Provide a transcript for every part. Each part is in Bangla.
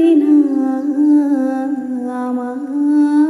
بنا ما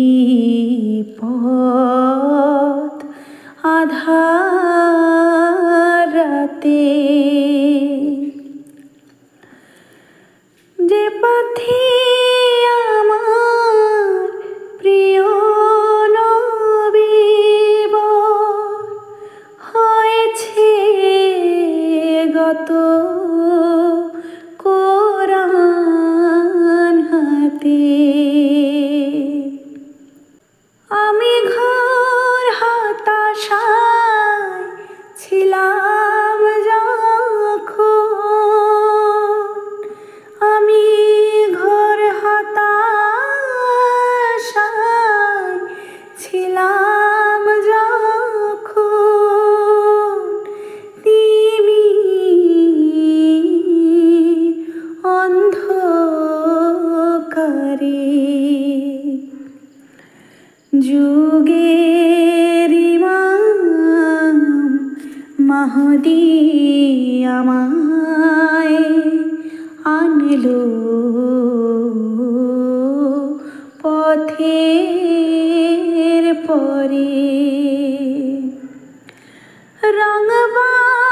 Wabarakatuh. যুগের ইমাম মাহদি আমায় আনলো। পথের পরে রঙবাহারি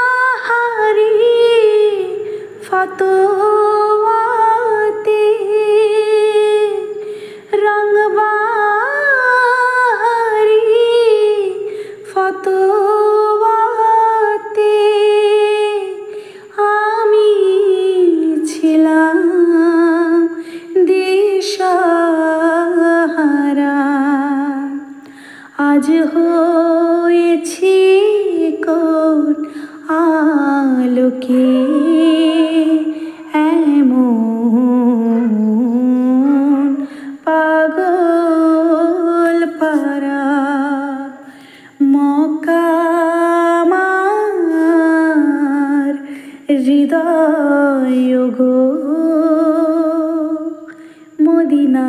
ফতোয়াতে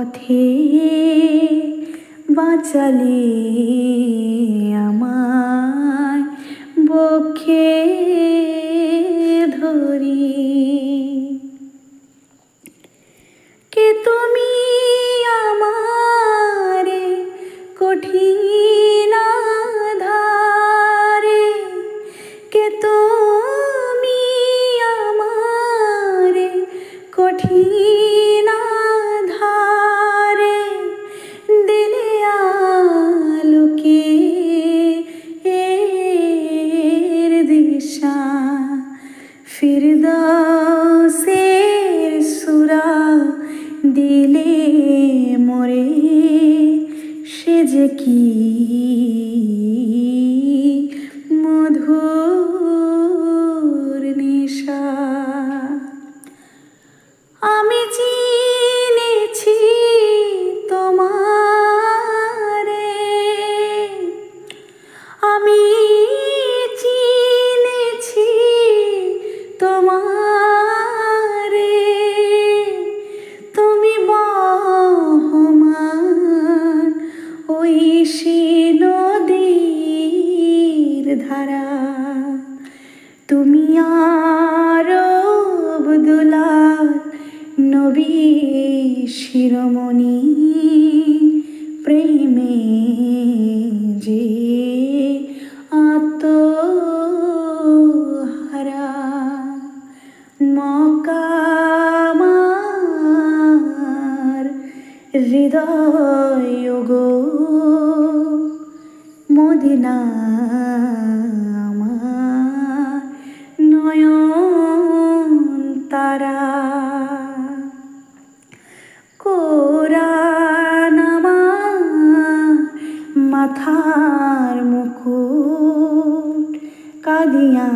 পথে বাঁচালে আমায় বক্ষে ধরি। কে তুমি আমারে কঠিন ধারে কে তুমি আমারে কঠিন ফিরদৌসের সুরা দিলে মোরে সে যে কি মধুর শিরোমণি প্রেমে যে আত্মহারা মকামার হৃদয় গো মদিনা আমার নয়ন তারা কাঁদিয়া